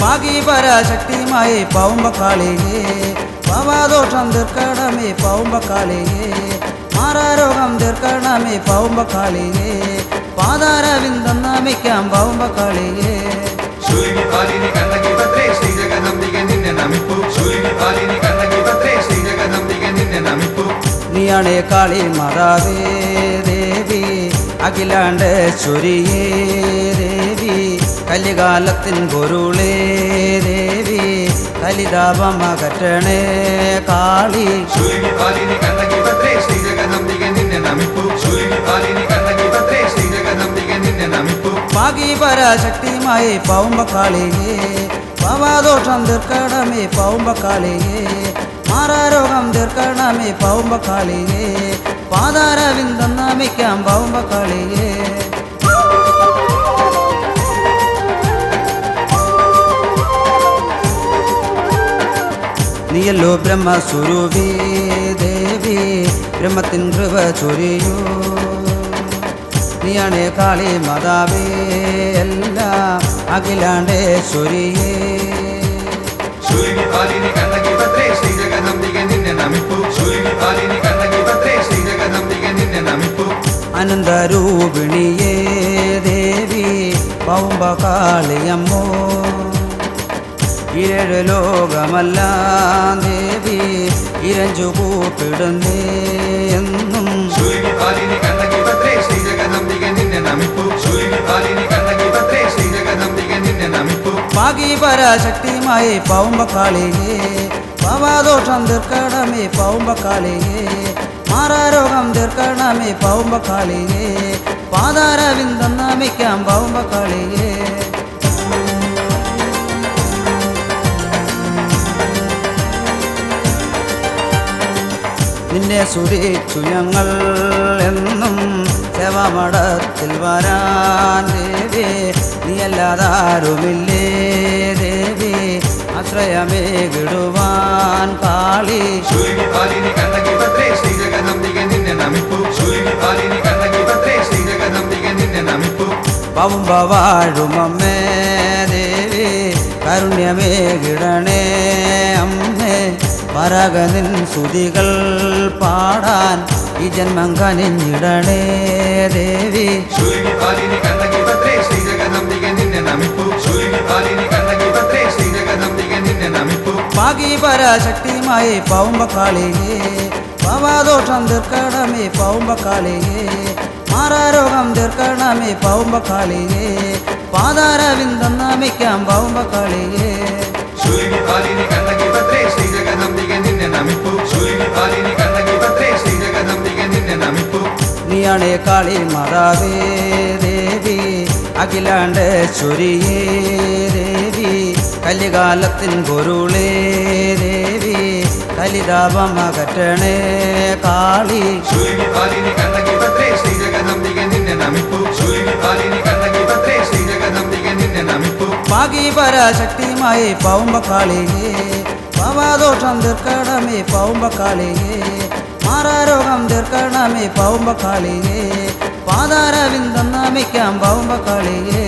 പാകി പരാശക്തിയുമായി പൗമ്പക്കാളിയേ പാവാദോഷം തീർക്കണമേ പൗമ്പക്കാളിയേ മാറാരോഗം തീർക്കണമേ പൗമ്പക്കാളിയേ പാതാരവിന്ദം നമിക്കാം പൗമ്പക്കാളിയേ ശൂലിനി പാലിനി കണ്ണകി ഭദ്രേ ശ്രീ ജഗദംബിക നിന്നെ നമിപ്പു. ശൂലിനി പാലിനി കണ്ണകി ഭദ്രേ ശ്രീ ജഗദംബിക നിന്നെ നമിപ്പു. നീയാണേ കാളി മാതാവേ ദേവി. അഖിലാണ്ട് ചൊരിയേ ദേവി. കലികാലത്തിൻ പൊരുളേ ദേവി. കലിതാപമകറ്റണേ കാളി. ശൂലിനി പാലിനി പരാശക്തിയുമായി പൗമ്പക്കാളിയേ പാവാദോഷം തീർക്കണമേ പൗമ്പക്കാളിയേ മാറാരോഗം തീർക്കണമേ പൗമ്പക്കാളിയേ പാതാരവിന്ദം നമിക്കാം പൗമ്പക്കാളിയേ നീയല്ലോ ബ്രഹ്മസ്വരൂപി ദേവി ബ്രഹ്മത്തിൻ കൃപ ചൊരിയൂ നീയാണേ കാളി മാതാവേ എല്ലാം അഖിലാണ്ടേശ്വരിയേ ശൂലിനി പാലിനി കണ്ണകി ഭദ്രേ ശ്രീ ജഗദംബിക നിന്നെ നമിപ്പു. ശൂലിനി പാലിനി കണ്ണകി ഭദ്രേ ശ്രീ ജഗദംബിക നിന്നെ നമിപ്പു. അനന്തരൂപിണിയേ ദേവി പൗമ്പകാളിയമ്മോ. ഏഴ് ലോകമെല്ലാം ദേവി ഇരഞ്ചു കൂപ്പിടുന്നേ എന്നും. ശൂലിനി പാലിനി നമിപ്പു പാകി പരാശക്തിയുമായി പൗമ്പക്കാളിയേ പാവാദോഷം തീർക്കണമേ പൗമ്പക്കാളിയേ മാറാരോഗം തീർക്കണമേ പൗമ്പക്കാളിയേ പാതാരവിന്ദം നമിക്കാം പൗമ്പക്കാളിയേ നിന്നെ സുരിച്ചു ഞങ്ങൾ എന്നും സേവാമഠത്തിൽ വരാൻ ദേവി ദേവി? കാളി. ഭദ്രേ ശ്രീ ജഗദംബിക നിന്നെ നമിപ്പു. പവുമ്പ വാഴുമമ്മേ ദേവി കരുണ്യമേകിടണേ അമ്മേ. പരകനിൻ സ്തുതികൾ പാടാൻ ഈ ജന്മം കനിഞ്ഞിടണേ ദേവി. ശൂലിനി പാലിനി കണ്ണകി ഭദ്രേ ശ്രീ ജഗദംബിക നിന്നെ നമിപ്പു. ശൂലിനി പാലിനി കണ്ണകി ഭദ്രേ ശ്രീ ജഗദംബിക നിന്നെ നമിപ്പു. പാകി പരാശക്തിയുമായി പൗമ്പക്കാളിയേ പാവാദോഷം തീർക്കണമേ പൗമ്പക്കാളിയേ മാറാരോഗം തീർക്കണമേ പൗമ്പക്കാളിയേ പാതാരവിന്ദം നമിക്കാം പൗമ്പക്കാളിയേ ശൂലിനി പാലിനി കണ്ണകി നീയാണേ കാളി മാതാവേ ദേവി. അഖിലാണ്ട് ചൊരിയേ ദേവി. കലികാലത്തിൻ പൊരുളേ ദേവി. കലിതാപം അകറ്റണേ കാളി. ശൂലിനി പാലിനി കണ്ണകി ഭദ്രേ ശ്രീ ജഗദംബിക നിന്നെ നമിപ്പു. ശൂലിനി പാലിനി കണ്ണകി ഭദ്രേ ശ്രീ ജഗദംബിക നിന്നെ നമിപ്പു. പാകി പരാശക്തിയുമായി പൗമ്പക്കാളിയേ പാവാദോഷം തീർക്കണമേ പൗമ്പക്കാളിയേ മാറാരോഗം തീർക്കണമേ പാവുമ്പക്കാളിയേ. പാതാരവിന്ദം നമിക്കാം പാവുമ്പക്കാളിയേ.